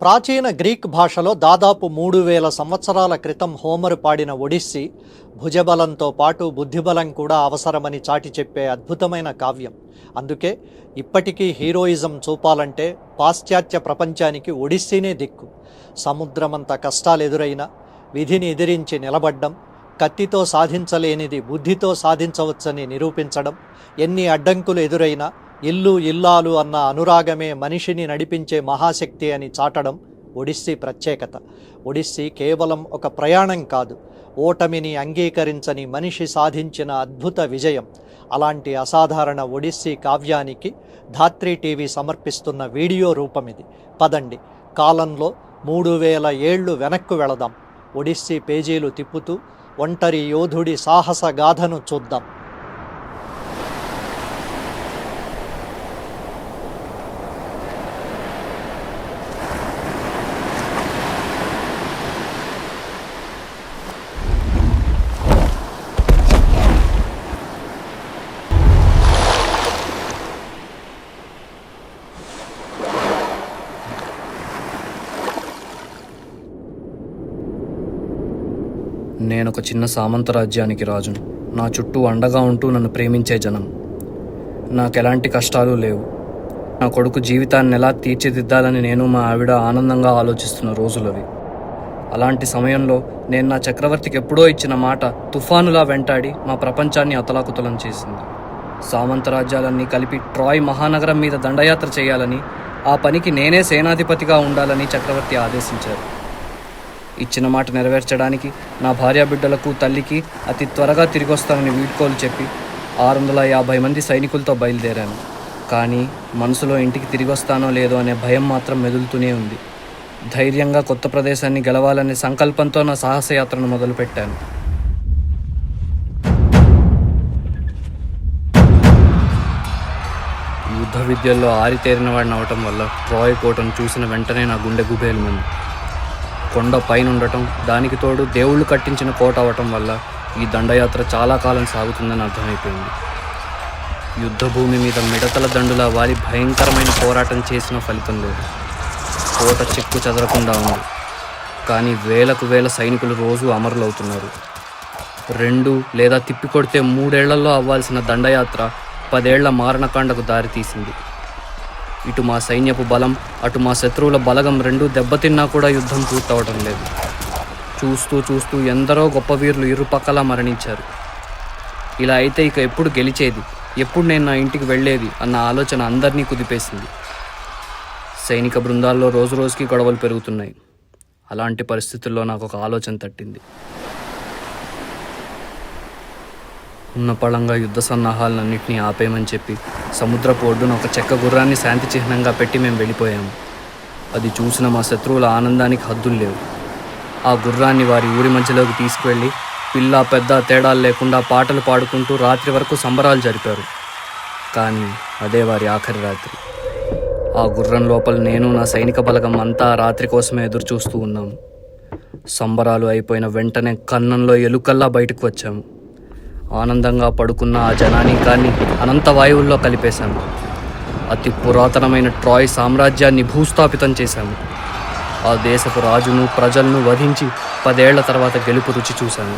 ప్రాచీన గ్రీక్ భాషలో దాదాపు మూడు వేల సంవత్సరాల క్రితం హోమరు పాడిన ఒడిస్సీ భుజబలంతో పాటు బుద్ధిబలం కూడా అవసరమని చాటి చెప్పే అద్భుతమైన కావ్యం. అందుకే ఇప్పటికీ హీరోయిజం చూపాలంటే పాశ్చాత్య ప్రపంచానికి ఒడిస్సీనే దిక్కు. సముద్రమంత కష్టాలు ఎదురైనా విధిని ఎదిరించి నిలబడ్డం కత్తితో సాధించలేనిది బుద్ధితో సాధించవచ్చని నిరూపించడం ఎన్ని అడ్డంకులు ఎదురైనా ఇల్లు ఇల్లాలు అన్న అనురాగమే మనిషిని నడిపించే మహాశక్తి అని చాటడం ఒడిస్సీ ప్రత్యేకత. ఒడిస్సీ కేవలం ఒక ప్రయాణం కాదు ఓటమిని అంగీకరించని మనిషి సాధించిన అద్భుత విజయం. అలాంటి అసాధారణ ఒడిస్సీ కావ్యానికి ధాత్రి టీవీ సమర్పిస్తున్న వీడియో రూపమిది. పదండి కాలంలో మూడు వేల ఏళ్ళు వెనక్కు వెళదాం. ఒడిస్సీ పేజీలు తిప్పుతూ ఒంటరి యోధుడి సాహస గాథను చూద్దాం. నేను ఒక చిన్న సామంత రాజ్యానికి రాజును. నా చుట్టూ అండగా ఉంటూ నన్ను ప్రేమించే జనం. నాకు ఎలాంటి కష్టాలు లేవు. నా కొడుకు జీవితాన్ని ఎలా తీర్చిదిద్దాలని నేను మా ఆవిడ ఆనందంగా ఆలోచిస్తున్న రోజులవి. అలాంటి సమయంలో నేను నా చక్రవర్తికి ఎప్పుడో ఇచ్చిన మాట తుఫానులా వెంటాడి మా ప్రపంచాన్ని అతలాకుతలం చేసింది. సామంత రాజ్యాలన్నీ కలిపి ట్రాయ్ మహానగరం మీద దండయాత్ర చేయాలని ఆ పనికి నేనే సేనాధిపతిగా ఉండాలని చక్రవర్తి ఆదేశించారు. ఇచ్చిన మాట నెరవేర్చడానికి నా భార్య బిడ్డలకు తల్లికి అతి త్వరగా తిరిగి వస్తానని వీడ్కోలు చెప్పి ఆరు వందల యాభై మంది సైనికులతో బయలుదేరాను. కానీ మనసులో ఇంటికి తిరిగి వస్తానో లేదో అనే భయం మాత్రం మెదులుతూనే ఉంది. ధైర్యంగా కొత్త ప్రదేశాన్ని గెలవాలనే సంకల్పంతో నా సాహసయాత్రను మొదలుపెట్టాను. యుద్ధ విద్యల్లో ఆరితేరిన వాడిని అవటం వల్ల ట్రాయ్ కోటను చూసిన వెంటనే నా గుండె గుబేలమంది. కొండ పైన ఉండటం దానికి తోడు దేవుళ్ళు కట్టించిన కోట అవటం వల్ల ఈ దండయాత్ర చాలా కాలం సాగుతుందని అర్థమైపోయింది. యుద్ధభూమి మీద మిడతల దండులా వారి భయంకరమైన పోరాటం చేసిన ఫలితం లేదు. కోట చెక్కు చెదరకుండా ఉంది. కానీ వేలకు వేల సైనికులు రోజు అమరులవుతున్నారు. రెండు లేదా తిప్పికొడితే మూడేళ్ళలో అవ్వాల్సిన దండయాత్ర పదేళ్ళ మారణకాండకు దారితీసింది. ఇటు మా సైన్యపు బలం అటు మా శత్రువుల బలగం రెండూ దెబ్బతిన్నా కూడా యుద్ధం పూర్తవటం లేదు. చూస్తూ చూస్తూ ఎందరో గొప్ప వీరులు ఇరుపక్కలా మరణించారు. ఇలా అయితే ఇక ఎప్పుడు గెలిచేది? ఎప్పుడు నేను నా ఇంటికి వెళ్ళేది? అన్న ఆలోచన అందరినీ కుదిపేసింది. సైనిక బృందాల్లో రోజు రోజుకి గొడవలు పెరుగుతున్నాయి. అలాంటి పరిస్థితుల్లో నాకు ఒక ఆలోచన తట్టింది. ఉన్న పళంగా యుద్ధ సన్నాహాలన్నింటినీ ఆపేయమని చెప్పి సముద్రపు ఒడ్డున ఒక చెక్క గుర్రాన్ని శాంతి చిహ్నంగా పెట్టి మేము వెళ్ళిపోయాము అది చూసిన మా శత్రువుల ఆనందానికి హద్దులు లేవు. ఆ గుర్రాన్ని వారి ఊరి మధ్యలోకి తీసుకువెళ్ళి పిల్ల పెద్ద తేడాలు లేకుండా పాటలు పాడుకుంటూ రాత్రి వరకు సంబరాలు జరిపారు. కానీ అదే వారి ఆఖరి రాత్రి. ఆ గుర్రం లోపల నేను నా సైనిక బలగం అంతా రాత్రి కోసమే ఎదురు చూస్తూ ఉన్నాము సంబరాలు అయిపోయిన వెంటనే కన్నంలో ఎలుకల్లా బయటకు వచ్చాము. ఆనందంగా పడుకున్న ఆ జనానీకాన్ని అనంత వాయువుల్లో కలిపేశాము. అతి పురాతనమైన ట్రాయ్ సామ్రాజ్యాన్ని భూస్థాపితం చేశాము. ఆ దేశపు రాజును ప్రజలను వధించి పదేళ్ళ తర్వాత గెలుపు రుచి చూశాను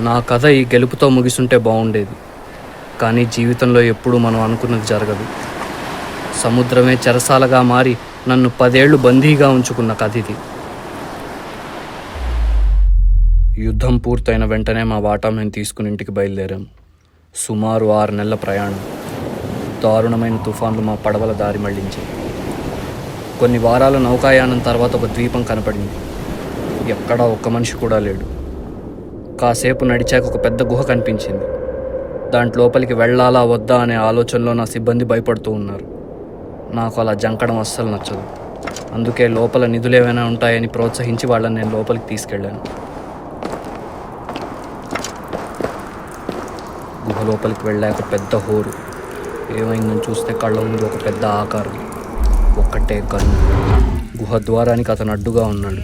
నా కథ ఈ గెలుపుతో ముగిసుంటే బాగుండేది కానీ జీవితంలో ఎప్పుడూ మనం అనుకున్నది జరగదు. సముద్రమే చెరసాలగా మారి నన్ను పదేళ్ళు బందీగా ఉంచుకున్న కథ ఇది. యుద్ధం పూర్తయిన వెంటనే మా వాటా మేము తీసుకుని ఇంటికి బయలుదేరాం. సుమారు ఆరు నెలల ప్రయాణం. దారుణమైన తుఫాన్లు మా పడవల దారి మళ్ళించాయి. కొన్ని వారాల నౌకాయానం తర్వాత ఒక ద్వీపం కనపడింది. ఎక్కడా ఒక్క మనిషి కూడా లేడు. కాసేపు నడిచాక ఒక పెద్ద గుహ కనిపించింది. దాంట్ లోపలికి వెళ్ళాలా వద్దా అనే ఆలోచనలో నా సిబ్బంది భయపడుతూ ఉన్నారు. నాకు అలా జంకడం అస్సలు నచ్చదు. అందుకే లోపల నిధులు ఏమైనా ఉంటాయని ప్రోత్సహించి వాళ్ళని నేను లోపలికి తీసుకెళ్ళాను. లోపలికి వెళ్ళాక పెద్ద హోరు. ఏమైందని చూస్తే కళ్ళ ముందు ఒక పెద్ద ఆకారం ఒక్కటే కన్ను గుహ ద్వారానికి అతను అడ్డుగా ఉన్నాడు.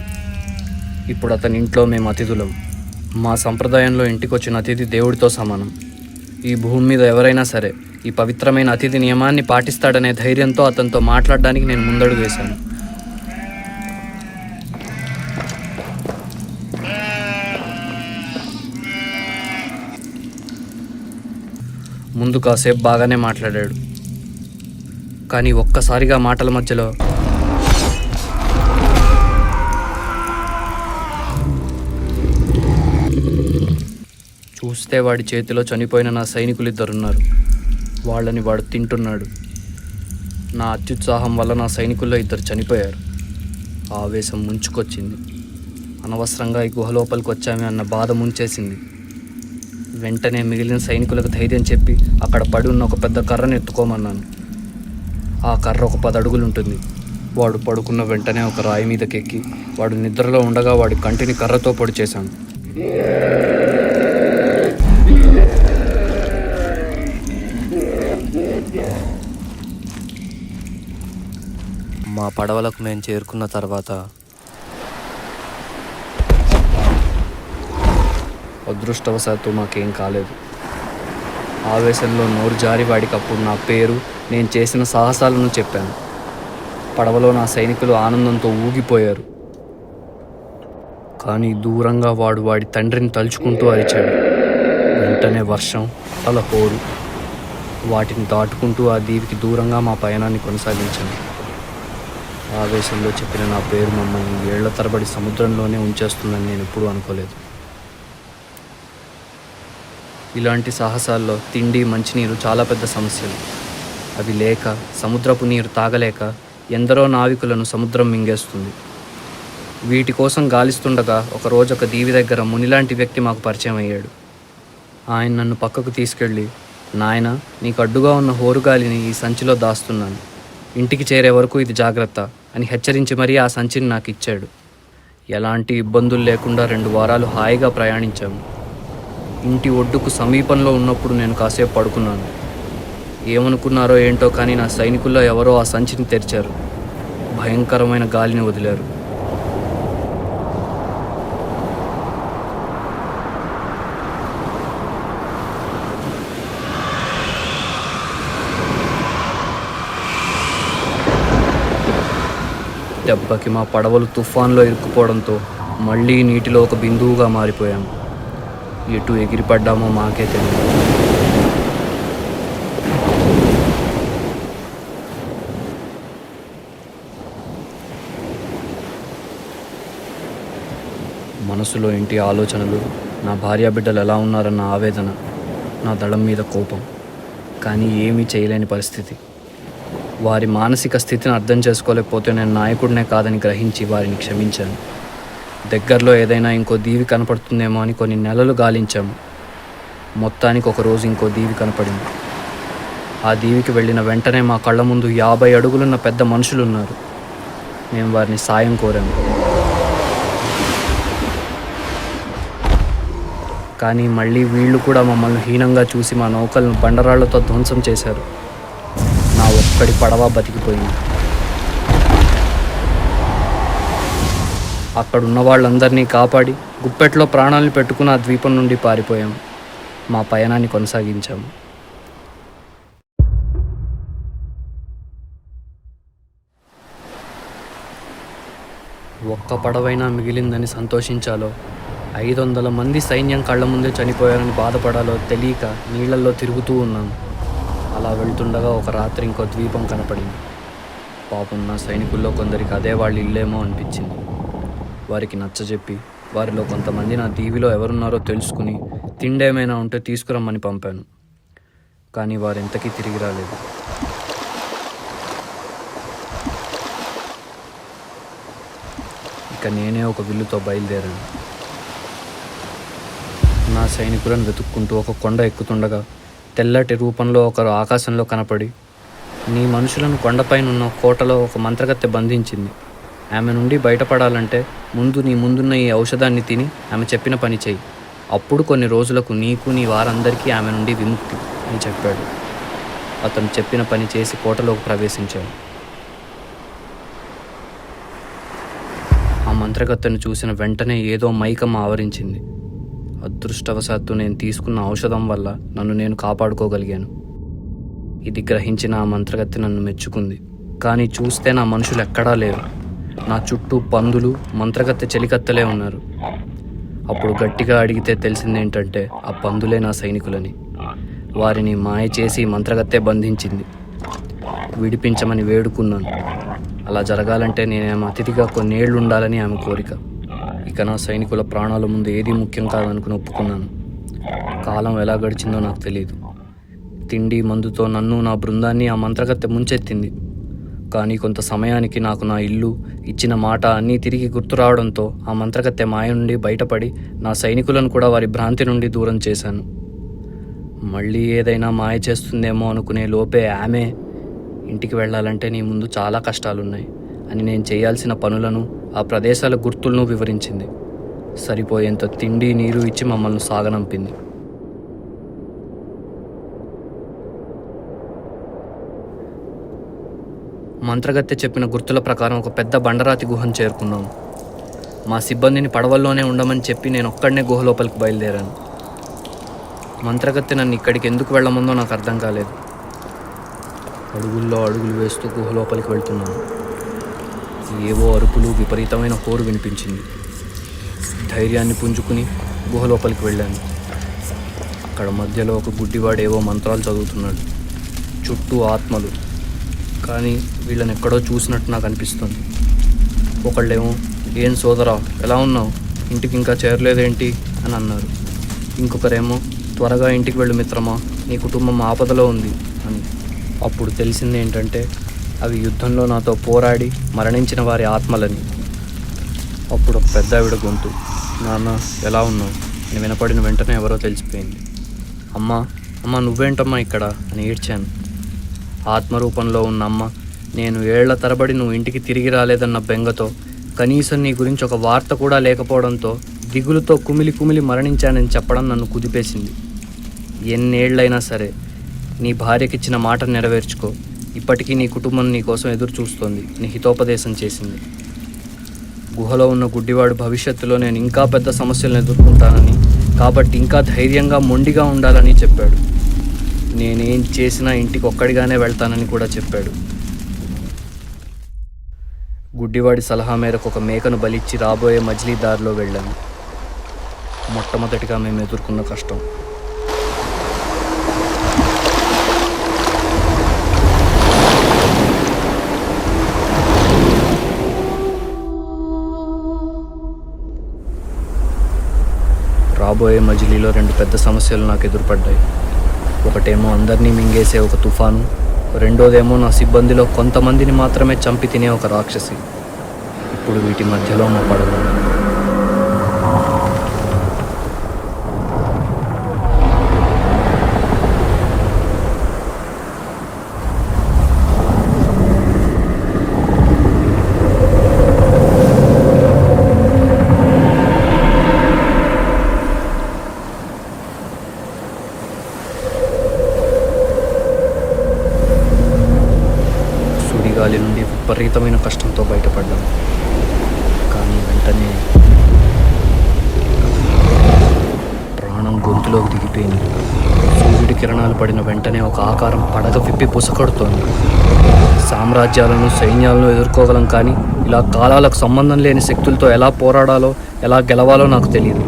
ఇప్పుడు అతని ఇంట్లో మేము అతిథులం. మా సంప్రదాయంలో ఇంటికి వచ్చిన అతిథి దేవుడితో సమానం. ఈ భూమి మీద ఎవరైనా సరే ఈ పవిత్రమైన అతిథి నియమాన్ని పాటిస్తాడనే ధైర్యంతో అతనితో మాట్లాడడానికి నేను ముందడుగు వేశాను. ముందు కాసేపు బాగానే మాట్లాడాడు. కానీ ఒక్కసారిగా మాటల మధ్యలో చూస్తే వాడి చేతిలో చనిపోయిన నా సైనికులు ఇద్దరున్నారు వాళ్ళని వాడు తింటున్నాడు. నా అత్యుత్సాహం వల్ల నా సైనికుల్లో ఇద్దరు చనిపోయారు. ఆవేశం ముంచుకొచ్చింది. అనవసరంగా ఈ గుహ లోపలికి వచ్చామే అన్న బాధ ముంచేసింది. వెంటనే మిగిలిన సైనికులకు ధైర్యం చెప్పి అక్కడ పడి ఉన్న ఒక పెద్ద కర్రను ఎత్తుకోమన్నాను. ఆ కర్ర ఒక పది అడుగులు ఉంటుంది. వాడు పడుకున్న వెంటనే ఒక రాయి మీదకెక్కి వాడు నిద్రలో ఉండగా వాడి కంటిని కర్రతో పొడి చేశాను. మా పడవలకు మేము చేరుకున్న తర్వాత అదృష్టవశాత్తు మాకేం కాలేదు. ఆవేశంలో నోరు జారి వాడికి అప్పుడు నా పేరు నేను చేసిన సాహసాలను చెప్పాను. పడవలో నా సైనికులు ఆనందంతో ఊగిపోయారు. కానీ దూరంగా వాడు వాడి తండ్రిని తలుచుకుంటూ అరిచాడు. వెంటనే వర్షం అల పోరు. వాటిని దాటుకుంటూ ఆ దీవికి దూరంగా మా పయనాన్ని కొనసాగించాను. ఆవేశంలో చెప్పిన నా పేరు మమ్మల్ని ఏళ్ళ తరబడి సముద్రంలోనే ఉంచేస్తుందని నేను ఎప్పుడూ అనుకోలేదు. ఇలాంటి సాహసాల్లో తిండి మంచినీరు చాలా పెద్ద సమస్యలు. అవి లేక సముద్రపు నీరు తాగలేక ఎందరో నావికులను సముద్రం మింగేస్తుంది. వీటి కోసం గాలిస్తుండగా ఒకరోజు ఒక దీవి దగ్గర మునిలాంటి వ్యక్తి మాకు పరిచయం అయ్యాడు. ఆయన నన్ను పక్కకు తీసుకెళ్ళి నాయన నీకు అడ్డుగా ఉన్న హోరుగాలిని ఈ సంచిలో దాస్తున్నాను. ఇంటికి చేరే వరకు ఇది జాగ్రత్త అని హెచ్చరించి మరీ ఆ సంచిని నాకు ఇచ్చాడు. ఎలాంటి ఇబ్బందులు లేకుండా రెండు వారాలు హాయిగా ప్రయాణించాము. ఇంటి ఒడ్డుకు సమీపంలో ఉన్నప్పుడు నేను కాసేపు పడుకున్నాను. ఏమనుకున్నారో ఏంటో కానీ నా సైనికుల్లో ఎవరో ఆ సంచిని తెరిచారు. భయంకరమైన గాలిని వదిలారు. దెబ్బకి మా పడవలు తుఫాన్లో ఇరుక్కుపోవడంతో మళ్ళీ నీటిలో ఒక బిందువుగా మారిపోయాము ఎటు ఎగిరిపడ్డామో మాకే తెలియదు మనసులో ఇంటి ఆలోచనలు నా భార్య బిడ్డలు ఎలా ఉన్నారన్న ఆవేదన నా దళం మీద కోపం. కానీ ఏమీ చేయలేని పరిస్థితి. వారి మానసిక స్థితిని అర్థం చేసుకోలేకపోతే నేను నాయకుడినే కాదని గ్రహించి వారిని క్షమించాను. దగ్గరలో ఏదైనా ఇంకో దీవి కనపడుతుందేమో అని కొన్ని నెలలు గాలించాము. మొత్తానికి ఒక రోజు ఇంకో దీవి కనపడింది. ఆ దీవికి వెళ్ళిన వెంటనే మా కళ్ళ ముందు యాభై అడుగులున్న పెద్ద మనుషులు ఉన్నారు మేము వారిని సాయం కోరాము కానీ మళ్ళీ వీళ్ళు కూడా మమ్మల్ని హీనంగా చూసి మా నౌకలను బండరాళ్ళతో ధ్వంసం చేశారు. నా ఒక్కడి పడవ బతికిపోయింది. అక్కడున్న వాళ్ళందరినీ కాపాడి గుప్పెట్లో ప్రాణాలను పెట్టుకుని ఆ ద్వీపం నుండి పారిపోయాం. మా పయనాన్ని కొనసాగించాము ఒక్క పడవైనా మిగిలిందని సంతోషించాలో ఐదు వందల మంది సైన్యం కళ్ళ ముందే చనిపోయారని బాధపడాలో తెలియక నీళ్ళల్లో తిరుగుతూ ఉన్నాం. అలా వెళ్తుండగా ఒక రాత్రి ఇంకో ద్వీపం కనపడింది. పాపం నా సైనికుల్లో కొందరికి అదే వాళ్ళు ఇల్లేమో అనిపించింది. వారికి నచ్చజెప్పి వారిలో కొంతమంది నా దీవిలో ఎవరున్నారో తెలుసుకుని తిండేమైనా ఉంటే తీసుకురమ్మని పంపాను. కానీ వారెంతకీ తిరిగి రాలేదు. ఇక నేనే ఒక విల్లుతో బయలుదేరాను. నా సైనికులను వెతుక్కుంటూ ఒక కొండ ఎక్కుతుండగా తెల్లటి రూపంలో ఒకరు ఆకాశంలో కనపడి నీ మనుషులను కొండపైనున్న కోటలో ఒక మంత్రగత్తె బంధించింది. ఆమె నుండి బయటపడాలంటే ముందు నీ ముందున్న ఈ ఔషధాన్ని తిని ఆమె చెప్పిన పని చెయ్యి. అప్పుడు కొన్ని రోజులకు నీకు నీ వారందరికీ ఆమె నుండి విముక్తి అని చెప్పాడు. అతను చెప్పిన పని చేసి కోటలోకి ప్రవేశించాడు. ఆ మంత్రగత్తను చూసిన వెంటనే ఏదో మైకం ఆవరించింది. అదృష్టవశాత్తు నేను తీసుకున్న ఔషధం వల్ల నన్ను నేను కాపాడుకోగలిగాను. ఇది గ్రహించిన ఆ మంత్రగత్తి నన్ను మెచ్చుకుంది. కానీ చూస్తే నా మనుషులు ఎక్కడా లేరు. నా చుట్టూ పందులు మంత్రగత్తె చెలికత్తలే ఉన్నారు. అప్పుడు గట్టిగా అడిగితే తెలిసిందేంటంటే ఆ పందులే నా సైనికులని. వారిని మాయ చేసి మంత్రగత్తె బంధించింది. విడిపించమని వేడుకున్నాను. అలా జరగాలంటే నేనేమో అతిథిగా కొన్నేళ్ళు ఉండాలని ఆమె కోరిక. ఇక నా సైనికుల ప్రాణాల ముందు ఏది ముఖ్యం కాదనుకుని ఒప్పుకున్నాను. కాలం ఎలా గడిచిందో నాకు తెలియదు తిండి మందుతో నన్ను నా బృందాన్ని ఆ మంత్రగత్తె ముంచెత్తింది. కానీ కొంత సమయానికి నాకు నా ఇల్లు ఇచ్చిన మాట అన్నీ తిరిగి గుర్తు రావడంతో ఆ మంత్రగత్తె మాయ నుండి బయటపడి నా సైనికులను కూడా వారి భ్రాంతి నుండి దూరం చేశాను. మళ్ళీ ఏదైనా మాయ చేస్తుందేమో అనుకునే లోపే ఆమె ఇంటికి వెళ్ళాలంటే నీ ముందు చాలా కష్టాలున్నాయి అని నేను చేయాల్సిన పనులను ఆ ప్రదేశాల గుర్తులను వివరించింది. సరిపోయేంత తిండి నీరు ఇచ్చి మమ్మల్ని సాగనంపింది. మంత్రగత్తె చెప్పిన గుర్తుల ప్రకారం ఒక పెద్ద బండరాతి గుహను చేరుకున్నాం. మా సిబ్బందిని పడవల్లోనే ఉండమని చెప్పి నేను ఒక్కడనే గుహ లోపలికి బయలుదేరాను. మంత్రగత్తె నన్ను ఇక్కడికి ఎందుకు వెళ్ళమందో నాకు అర్థం కాలేదు. అడుగుల్లో అడుగులు వేస్తూ గుహ లోపలికి వెళ్తున్నాను. ఏవో అరుపులు విపరీతమైన హోరు వినిపించింది. ధైర్యాన్ని పుంజుకుని గుహ లోపలికి వెళ్ళాను. అక్కడ మధ్యలో ఒక గుడ్డివాడు ఏవో మంత్రాలు చదువుతున్నాడు. చుట్టూ ఆత్మలు. కానీ వీళ్ళని ఎక్కడో చూసినట్టు నాకు అనిపిస్తుంది. ఒకళ్ళేమో ఏం సోదరా ఎలా ఉన్నావు? ఇంటికి ఇంకా చేరలేదేంటి? అని అన్నారు. ఇంకొకరేమో త్వరగా ఇంటికి వెళ్ళు మిత్రమా నీ కుటుంబం ఆపదలో ఉంది అని. అప్పుడు తెలిసింది ఏంటంటే అవి యుద్ధంలో నాతో పోరాడి మరణించిన వారి ఆత్మలని. అప్పుడు ఒక పెద్ద ఆవిడ గొంతు నాన్న ఎలా ఉన్నావు? నేను వినపడిన వెంటనే ఎవరో తెలిసిపోయింది. అమ్మా అమ్మ నువ్వేంటమ్మా ఇక్కడ? అని ఏడ్చాను. ఆత్మరూపంలో ఉన్న అమ్మ నేను ఏళ్ళ తరబడి నువ్వు ఇంటికి తిరిగి రాలేదన్న బెంగతో కనీసం నీ గురించి ఒక వార్త కూడా లేకపోవడంతో దిగులుతో కుమిలి కుమిలి మరణించానని చెప్పడం నన్ను కుదిపేసింది. ఎన్నేళ్ళైనా సరే నీ భార్యకిచ్చిన మాట నెరవేర్చుకో. ఇప్పటికీ నీ కుటుంబం నీ కోసం ఎదురు చూస్తోంది నీ హితోపదేశం చేసింది. గుహలో ఉన్న గుడ్డివాడు భవిష్యత్తులో నేను ఇంకా పెద్ద సమస్యలను ఎదుర్కొంటానని కాబట్టి ఇంకా ధైర్యంగా మొండిగా ఉండాలని చెప్పాడు. నేనేం చేసినా ఇంటికి ఒక్కడిగానే వెళ్తానని కూడా చెప్పాడు. గుడ్డివాడి సలహా మేరకు ఒక మేకను బలిచ్చి రాబోయే మజిలీ దారిలో వెళ్ళాను. మొట్టమొదటిగా మేము ఎదుర్కొన్న కష్టం. రాబోయే మజిలీలో రెండు పెద్ద సమస్యలు నాకు ఎదురుపడ్డాయి. ఒకటేమో అందరినీ మింగేసే ఒక తుఫాను రెండోదేమో నా సిబ్బందిలో కొంతమందిని మాత్రమే చంపి తినే ఒక రాక్షసి. ఇప్పుడు వీటి మధ్యలో మా పడవ సుడిగాలి నుండి విపరీతమైన కష్టంతో బయటపడ్డాను కానీ వెంటనే ప్రాణం గొంతులోకి దిగిపోయింది సూర్యుడి కిరణాలు పడిన వెంటనే ఒక ఆకారం పడగ విప్పి పుసకొడుతోంది సామ్రాజ్యాలను సైన్యాలను ఎదుర్కోగలం కానీ ఇలా కాలాలకు సంబంధం లేని శక్తులతో ఎలా పోరాడాలో ఎలా గెలవాలో నాకు తెలియదు.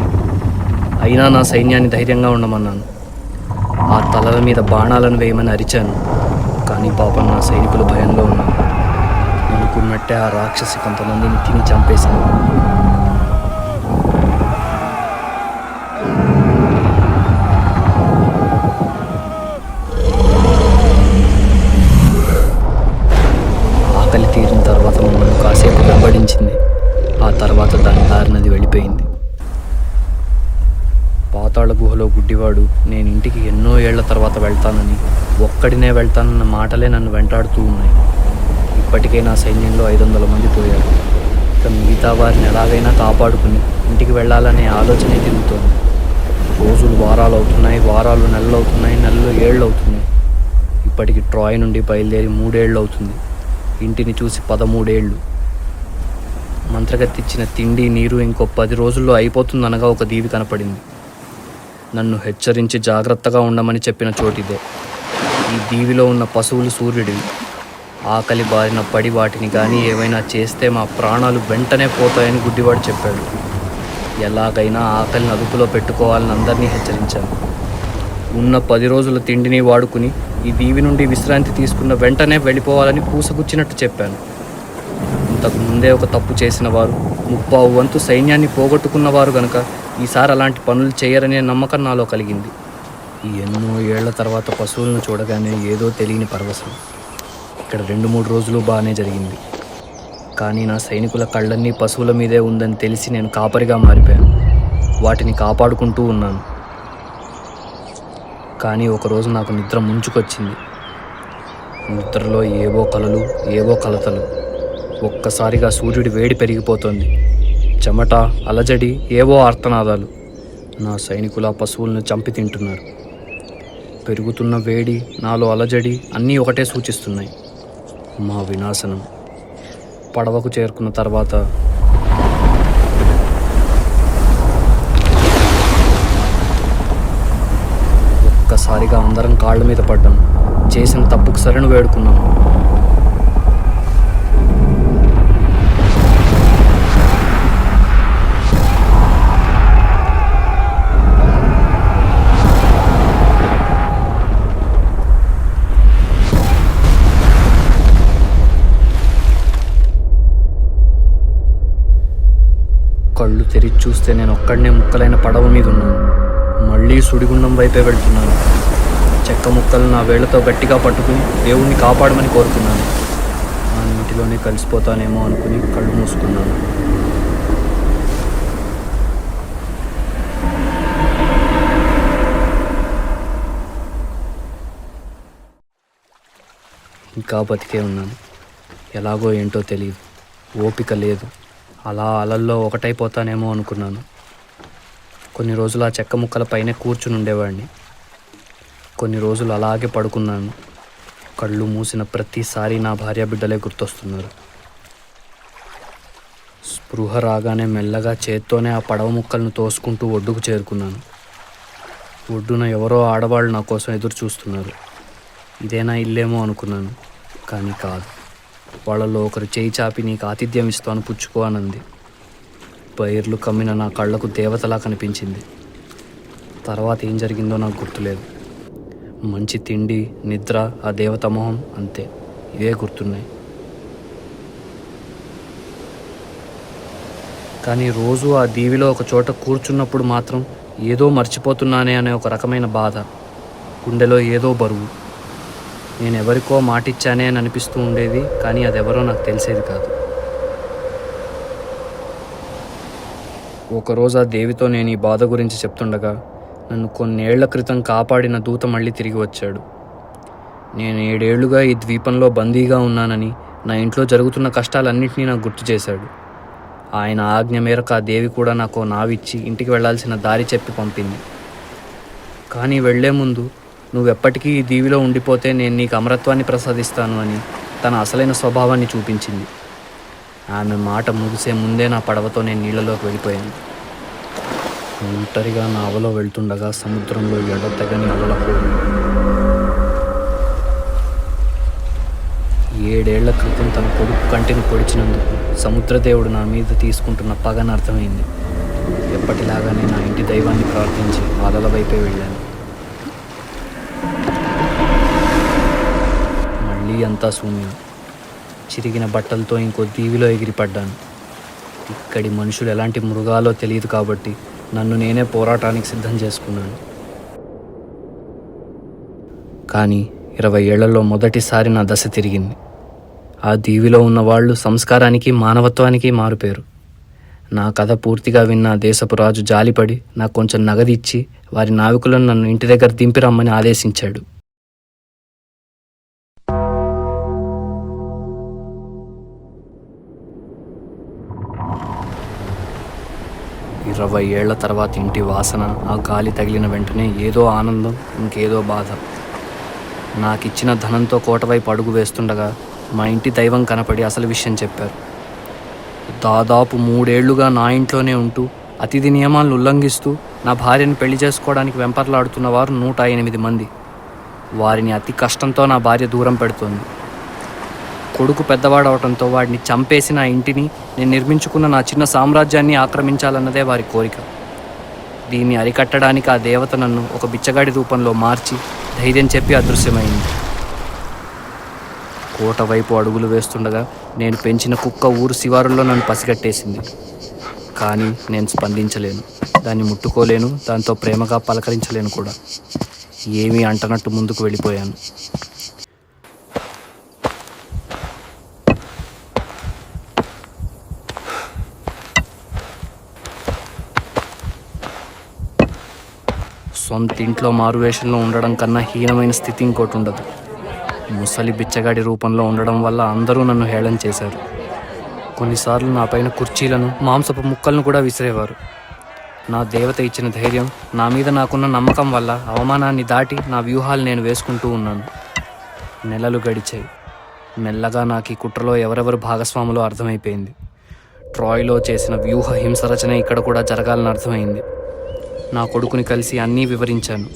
అయినా నా సైన్యాన్ని ధైర్యంగా ఉండమన్నాను. ఆ తలల మీద బాణాలను వేయమని అరిచాను. కానీ పాపం నా సైనికులు భయంలో ఉన్నాను అనుకున్నట్టే ఆ రాక్షసి కొంతమందిని తిని చంపేశాను. అయిపోయింది పాతాళ గుహలో గుడ్డివాడు నేను ఇంటికి ఎన్నో ఏళ్ళ తర్వాత వెళ్తానని ఒక్కడినే వెళ్తానన్న మాటలే నన్ను వెంటాడుతూ ఉన్నాయి. ఇప్పటికే నా సైన్యంలో ఐదు వందల మంది పోయారు. ఇక మిగతా వారిని ఎలాగైనా కాపాడుకుని ఇంటికి వెళ్ళాలనే ఆలోచనే తిరుగుతోంది. రోజులు వారాలు అవుతున్నాయి వారాలు నెలలు అవుతున్నాయి నెలలు ఏళ్ళు అవుతున్నాయి. ఇప్పటికి ట్రాయ్ నుండి బయలుదేరి మూడేళ్ళు అవుతుంది. ఇంటిని చూసి పదమూడేళ్ళు మంత్రగత్తిచ్చిన తిండి నీరు ఇంకో పది రోజుల్లో అయిపోతుందనగా ఒక దీవి కనపడింది. నన్ను హెచ్చరించి జాగ్రత్తగా ఉండమని చెప్పిన చోటిదే. ఈ దీవిలో ఉన్న పశువులు సూర్యుడివి. ఆకలి బారిన పడి వాటిని కానీ ఏవైనా చేస్తే మా ప్రాణాలు వెంటనే పోతాయని గుడ్డివాడు చెప్పాడు. ఎలాగైనా ఆకలిని అదుపులో పెట్టుకోవాలని అందరినీ హెచ్చరించాను. ఉన్న పది రోజుల తిండిని వాడుకుని ఈ దీవి నుండి విశ్రాంతి తీసుకున్న వెంటనే వెళ్ళిపోవాలని పూసగుచ్చినట్టు చెప్పాను. అంతకు ముందే ఒక తప్పు చేసిన వారు ముప్పావు వంతు సైన్యాన్ని పోగొట్టుకున్నవారు గనక ఈసారి అలాంటి పనులు చేయరనే నమ్మకం నాలో కలిగింది. ఈ ఎన్నో ఏళ్ళ తర్వాత పశువులను చూడగానే ఏదో తెలియని పరవశం. ఇక్కడ రెండు మూడు రోజులు బాగానే జరిగింది. కానీ నా సైనికుల కళ్ళన్నీ పశువుల మీదే ఉందని తెలిసి నేను కాపరిగా మారిపోయాను. వాటిని కాపాడుకుంటూ ఉన్నాను. కానీ ఒకరోజు నాకు నిద్ర ముంచుకొచ్చింది. నిద్రలో ఏవో కలలు ఏవో కలతలు. ఒక్కసారిగా సూర్యుడి వేడి పెరిగిపోతుంది. చెమట అలజడి ఏవో ఆర్తనాదాలు. నా సైనికుల పశువులను చంపి తింటున్నారు. పెరుగుతున్న వేడి నాలో అలజడి అన్నీ ఒకటే సూచిస్తున్నాయి. మా వినాశనం. పడవకు చేరుకున్న తర్వాత ఒక్కసారిగా అందరం కాళ్ళ మీద పడ్డాం. చేసిన తప్పుకు సరైన వేడుకున్నాను కళ్ళు తెరిచి చూస్తే నేను ఒక్కడనే ముక్కలైన పడవ మీద ఉన్నాను. మళ్ళీ సుడిగుండం వైపే వెళ్తున్నాను. చెక్క ముక్కలు నా వేళ్ళతో గట్టిగా పట్టుకుని దేవుణ్ణి కాపాడమని కోరుకున్నాను. ఆ నీటిలోనే కలిసిపోతానేమో అనుకుని కళ్ళు మూసుకున్నాను. ఇంకా బతికే ఉన్నాను. ఎలాగో ఏంటో తెలియదు ఓపిక లేదు. అలా అలల్లో ఒకటైపోతానేమో అనుకున్నాను. కొన్ని రోజులు ఆ చెక్క ముక్కల పైనే కూర్చుని ఉండేవాడిని. కొన్ని రోజులు అలాగే పడుకున్నాను. కళ్ళు మూసిన ప్రతిసారి నా భార్య బిడ్డలే గుర్తొస్తున్నారు. స్పృహ రాగానే మెల్లగా చేత్తోనే ఆ పడవ ముక్కలను తోసుకుంటూ ఒడ్డుకు చేరుకున్నాను. ఒడ్డున ఎవరో ఆడవాళ్ళు నా కోసం ఎదురు చూస్తున్నారు ఇదేనా ఇల్లేమో అనుకున్నాను కానీ కాదు. వాళ్ళలో ఒకరు చేయి చాపి నీకు ఆతిథ్యం ఇస్తాను పుచ్చుకో అనంది. పైర్లు కమ్మిన నా కళ్ళకు దేవతలా కనిపించింది. తర్వాత ఏం జరిగిందో నాకు గుర్తులేదు. మంచి తిండి నిద్ర ఆ దేవత మొహం అంతే. ఇవే గుర్తున్నాయి. కానీ రోజు ఆ దీవిలో ఒక చోట కూర్చున్నప్పుడు మాత్రం ఏదో మర్చిపోతున్నానే అనే ఒక రకమైన బాధ. గుండెలో ఏదో బరువు. నేను ఎవరికో మాటిచ్చానే అని అనిపిస్తూ ఉండేది కానీ అది ఎవరో నాకు తెలిసేది కాదు. ఒకరోజు ఆ దేవితో నేను ఈ బాధ గురించి చెప్తుండగా నన్ను కొన్నేళ్ళ క్రితం కాపాడిన దూత మళ్ళీ తిరిగి వచ్చాడు. నేను ఏడేళ్ళుగా ఈ ద్వీపంలో బందీగా ఉన్నానని నా ఇంట్లో జరుగుతున్న కష్టాలన్నింటినీ నాకు గుర్తు చేశాడు. ఆయన ఆజ్ఞ మేరకు ఆ దేవి కూడా నాకు నావిచ్చి ఇంటికి వెళ్ళాల్సిన దారి చెప్పి పంపింది. కానీ వెళ్ళే ముందు నువ్వు ఎప్పటికీ ఈ దీవిలో ఉండిపోతే నేను నీకు అమరత్వాన్ని ప్రసాదిస్తాను అని తన అసలైన స్వభావాన్ని చూపించింది. ఆమె మాట ముగిసే ముందే నా పడవతో నేను నీళ్ళలోకి వెళ్ళిపోయాను. ఒంటరిగా నావలో వెళ్తుండగా సముద్రంలో ఎడతెగని అలల హోరు. ఏడేళ్ళ క్రితం తన కొడుకు కంటిని పొడిచినందుకు సముద్రదేవుడు నా మీద తీసుకుంటున్న పగని అర్థమైంది ఎప్పటిలాగానే నా ఇంటి దైవాన్ని ప్రార్థించి అలల వైపే వెళ్ళాను. అంతా శూన్యం చిరిగిన బట్టలతో ఇంకో దీవిలో ఎగిరిపడ్డాను. ఇక్కడి మనుషులు ఎలాంటి మృగాలో తెలియదు కాబట్టి నన్ను నేనే పోరాటానికి సిద్ధం చేసుకున్నాను. కానీ ఇరవై ఏళ్ళలో మొదటిసారి నా దశ తిరిగింది. ఆ దీవిలో ఉన్న వాళ్ళు సంస్కారానికి మానవత్వానికి మారుపేరు. నా కథ పూర్తిగా విన్న దేశపు రాజు జాలిపడి నాకు కొంచెం నగదిచ్చి ఇచ్చి వారి నావికులను నన్ను ఇంటి దగ్గర దింపిరమ్మని ఆదేశించాడు. ఇరవై ఏళ్ళ తర్వాత ఇంటి వాసన ఆ గాలి తగిలిన వెంటనే ఏదో ఆనందం ఇంకేదో బాధ. నాకిచ్చిన ధనంతో కోటవైపు అడుగు వేస్తుండగా మా ఇంటి దైవం కనపడి అసలు విషయం చెప్పారు. దాదాపు మూడేళ్ళుగా నా ఇంట్లోనే ఉంటూ అతిథి నియమాలను ఉల్లంఘిస్తూ నా భార్యను పెళ్ళి చేసుకోవడానికి వెంపర్లాడుతున్న వారు నూట ఎనిమిది మంది. వారిని అతి కష్టంతో నా భార్య దూరం పెడుతోంది. కొడుకు పెద్దవాడవటంతో వాడిని చంపేసి నా ఇంటిని నేను నిర్మించుకున్న నా చిన్న సామ్రాజ్యాన్ని ఆక్రమించాలన్నదే వారి కోరిక. దీన్ని అరికట్టడానికి ఆ దేవత నన్ను ఒక బిచ్చగాడి రూపంలో మార్చి ధైర్యం చెప్పి అదృశ్యమైంది. కోట వైపు అడుగులు వేస్తుండగా నేను పెంచిన కుక్క ఊరు శివారుల్లో నన్ను పసిగట్టేసింది. కానీ నేను స్పందించలేను. దాన్ని ముట్టుకోలేను. దాంతో ప్రేమగా పలకరించలేను కూడా. ఏమీ అంటనట్టు ముందుకు వెళ్ళిపోయాను. సొంత ఇంట్లో మారువేషంలో ఉండడం కన్నా హీనమైన స్థితి ఇంకోటి ఉండదు. ముసలి బిచ్చగాడి రూపంలో ఉండడం వల్ల అందరూ నన్ను హేళన చేశారు. కొన్నిసార్లు నా పైన కుర్చీలను మాంసపు ముక్కలను కూడా విసిరేవారు. నా దేవత ఇచ్చిన ధైర్యం నా మీద నాకున్న నమ్మకం వల్ల అవమానాన్ని దాటి నా వ్యూహాలు నేను వేసుకుంటూ ఉన్నాను. నెలలు గడిచాయి. మెల్లగా నాకు ఈ కుట్రలో ఎవరెవరు భాగస్వాములో అర్థమైపోయింది. ట్రాయ్లో చేసిన వ్యూహ హింసరచన ఇక్కడ కూడా జరగాలని అర్థమైంది. నా కొడుకుని కలిసి అన్నీ వివరించాను.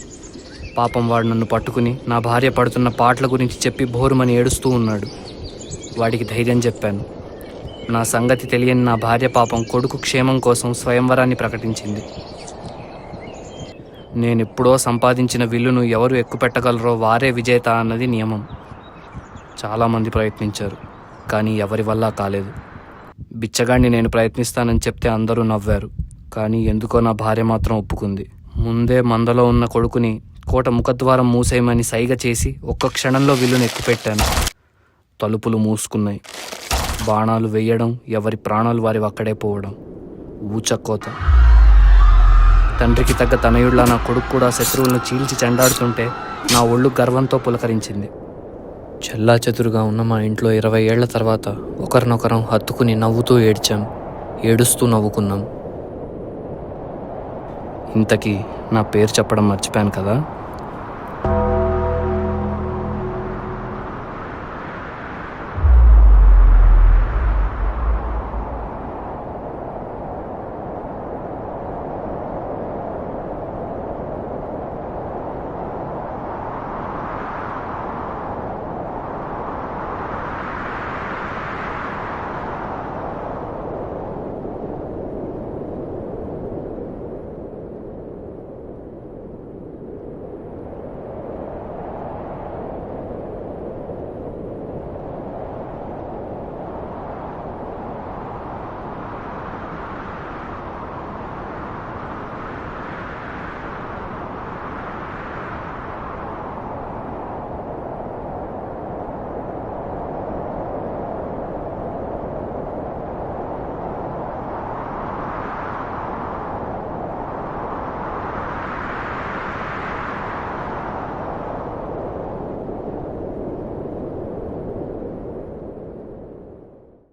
పాపం వాడు నన్ను పట్టుకుని నా భార్య పడుతున్న పాటల గురించి చెప్పి బోరుమని ఏడుస్తూ ఉన్నాడు. వాడికి ధైర్యం చెప్పాను. నా సంగతి తెలియని నా భార్య పాపం కొడుకు క్షేమం కోసం స్వయంవరాన్ని ప్రకటించింది. నేనెప్పుడో సంపాదించిన విల్లును ఎవరు ఎక్కుపెట్టగలరో వారే విజేత అన్నది నియమం. చాలామంది ప్రయత్నించారు కానీ ఎవరి వల్ల కాలేదు. బిచ్చగాడిని నేను ప్రయత్నిస్తానని చెప్తే అందరూ నవ్వారు. కానీ ఎందుకో నా భార్య మాత్రం ఒప్పుకుంది. ముందే మందలో ఉన్న కొడుకుని కోట ముఖద్వారం మూసేయమని సైగ చేసి ఒక్క క్షణంలో విల్లును ఎక్కుపెట్టాను తలుపులు మూసుకున్నాయి. బాణాలు వేయడం ఎవరి ప్రాణాలు వారి అక్కడే పోవడం. ఊచకోత. తండ్రికి తగ్గ తనయుళ్ళ నా కొడుకు కూడా శత్రువులను చీల్చి చెండాడుతుంటే నా ఒళ్ళు గర్వంతో పులకరించింది. చెల్లా చెతురుగా ఉన్న మా ఇంట్లో ఇరవై ఏళ్ళ తర్వాత ఒకరినొకరం హత్తుకుని నవ్వుతూ ఏడ్చాం. ఏడుస్తూ నవ్వుకున్నాం. ఇంతకీ నా పేరు చెప్పడం మర్చిపోయాను కదా?